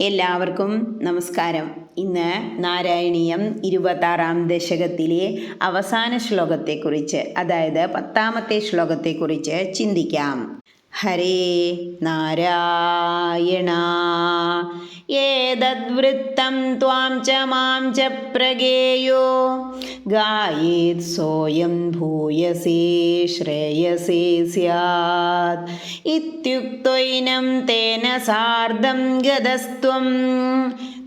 എല്ലാവർക്കും നമസ്കാരം. ഇന്ന് നാരായണീയം ഇരുപത്താറാം ദശകത്തിലെ അവസാന ശ്ലോകത്തെക്കുറിച്ച് അതായത് പത്താമത്തെ ശ്ലോകത്തെക്കുറിച്ച് ചിന്തിക്കാം. ഹരേ നാരായണ. ഏതദ്വൃത്തം ത്വാം ച മാം ച പ്രഗേയോ. ഗായേത് സോയം ഭൂയസേ ശ്രേയസേ സ്യാത്. ഇത്യുക്തൈനം തേന സാർദ്ധം ഗതസ്ത്വം.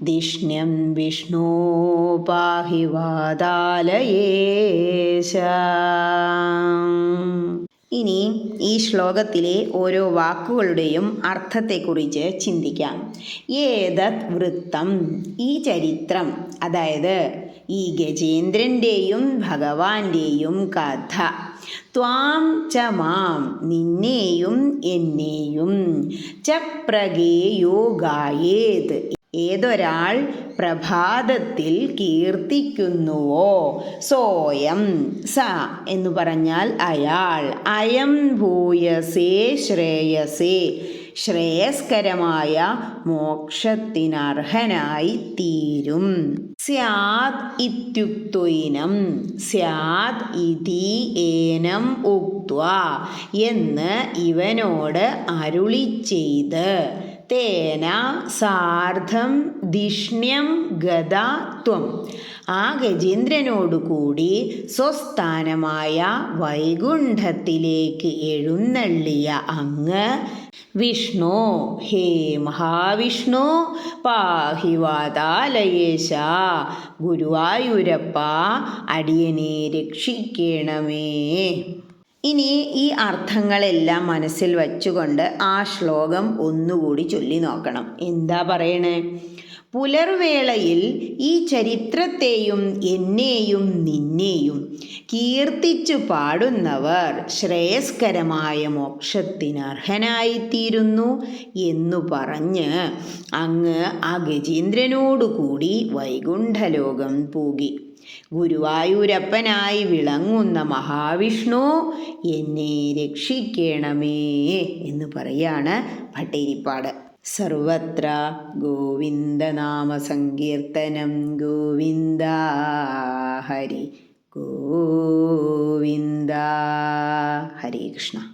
ധിഷ്ണ്യം വിഷ്ണോ പാഹി വാതാലയേശ ഇനി ഈ ശ്ലോകത്തിലെ ഓരോ വാക്കുകളുടെയും അർത്ഥത്തെക്കുറിച്ച് ചിന്തിക്കാം. ഏതത് വൃത്തം? ഈ ചരിത്രം അതായത് ഈ ഗജേന്ദ്രന്റെയും ഭഗവാന്റെയും കഥ. ത്വാം ച മാം നിന്നെയും എന്നെയും ച പ്രഗേയോ ഗായേത് ഏതൊരാൾ പ്രഭാതത്തിൽ കീർത്തിക്കുന്നുവോ സോയം സ എന്ന് പറഞ്ഞാൽ അയാൾ. അയം ഭൂയസേ ശ്രേയസേ. ശ്രേയസ്കരമായ മോക്ഷത്തിനർഹനായി തീരും. സ്യാത് ഇത്യുക്തോയിനം സ്യാത് ഇതി ഏനം ഉക്വ എന്ന് ഇവനോട് അരുളി ചെയ്ത് തേന സാർദ്ധം ധിഷ്ണ്യം ഗത ത്വം. ആ ഗജേന്ദ്രനോടുകൂടി സ്വസ്ഥാനമായ വൈകുണ്ഠത്തിലേക്ക് എഴുന്നള്ളിയ അങ്ങ് വിഷ്ണു ഹേ മഹാവിഷ്ണു പാഹി വാതാലയേശ ഗുരുവായൂരപ്പ അടിയനെ രക്ഷിക്കണമേ. ഇനി ഈ അർത്ഥങ്ങളെല്ലാം മനസ്സിൽ വച്ചുകൊണ്ട് ആ ശ്ലോകം ഒന്നുകൂടി ചൊല്ലി നോക്കണം. എന്താ പറയണേ? പുലർവേളയിൽ ഈ ചരിത്രത്തെയും എന്നെയും നിന്നെയും കീർത്തിച്ചു പാടുന്നവർ ശ്രേയസ്കരമായ മോക്ഷത്തിന് അർഹനായിത്തീരുന്നു എന്നു പറഞ്ഞ് അങ്ങ് ആ ഗജേന്ദ്രനോടുകൂടി വൈകുണ്ഠലോകം പൂകി. ഗുരുവായൂരപ്പനായി വിളങ്ങുന്ന മഹാവിഷ്ണു എന്നെ രക്ഷിക്കണമേ എന്ന് പറയാണ് പട്ടേരിപ്പാട്. സർവത്ര ഗോവിന്ദനാമ സങ്കീർത്തനം ഗോവിന്ദ ഹരി ഗോവിന്ദ ഹരേ കൃഷ്ണ.